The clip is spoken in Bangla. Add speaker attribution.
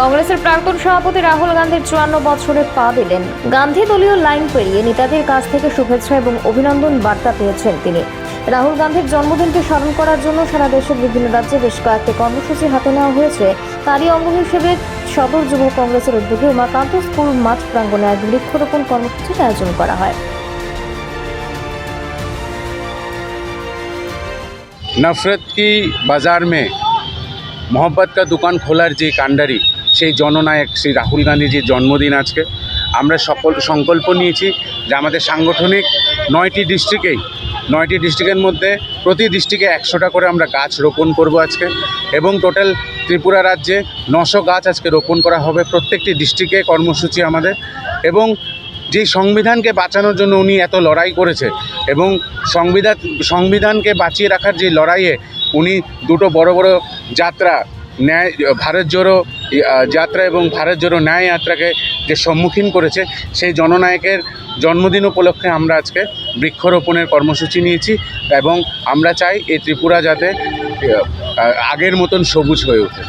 Speaker 1: কংগ্রেসের প্রাক্তন সভাপতি রাহুল গান্ধীর চুয়ান্ন বছরে পা দিলেন। গান্ধী দলীয় লাইন পেরিয়ে নেতাদের কাছ থেকে শুভেচ্ছা এবং অভিনন্দন বার্তা পেয়েছেন তিনি। রাহুল গান্ধীর জন্মদিনকে স্মরণ করার জন্য সারা দেশের বিভিন্ন রাজ্যে বেশ কয়েকটি কর্মসূচি হাতে নেওয়া হয়েছে। তারই অঙ্গ হিসেবে সদর যুব কংগ্রেসের উদ্যোগে উমাকান্ত স্কুল মাঠ প্রাঙ্গণে এক বৃক্ষরোপণ কর্মসূচির আয়োজন করা হয়।
Speaker 2: নফরত কি বাজার মে মোহব্বত কা দোকান খোলার যে কাণ্ডারি সেই জননায়ক শ্রী রাহুল গান্ধীজির জন্মদিন আজকে। আমরা সকল সংকল্প নিয়েছি যে আমাদের সাংগঠনিক নয়টি ডিস্ট্রিক্টেই, নয়টি ডিস্ট্রিক্টের মধ্যে প্রতি ডিস্ট্রিক্টে একশোটা করে আমরা গাছ রোপণ করব আজকে এবং টোটাল ত্রিপুরা রাজ্যে নশো গাছ আজকে রোপণ করা হবে প্রত্যেকটি ডিস্ট্রিক্টে কর্মসূচি আমাদের। এবং যে সংবিধানকে বাঁচানোর জন্য উনি এত লড়াই করেছে এবং সংবিধান, সংবিধানকে বাঁচিয়ে রাখার যে লড়াইয়ে উনি দুটো বড় বড় যাত্রা, ন্যায়, ভারত জোড়ো যাত্রা এবং ভারত জোড়ো ন্যায় যাত্রাকে যে সম্মুখীন করেছে, সেই জননায়কের জন্মদিন উপলক্ষে আমরা আজকে বৃক্ষরোপণের কর্মসূচি নিয়েছি এবং আমরা চাই এই ত্রিপুরা যাতে আগের মতন সবুজ হয়ে ওঠে।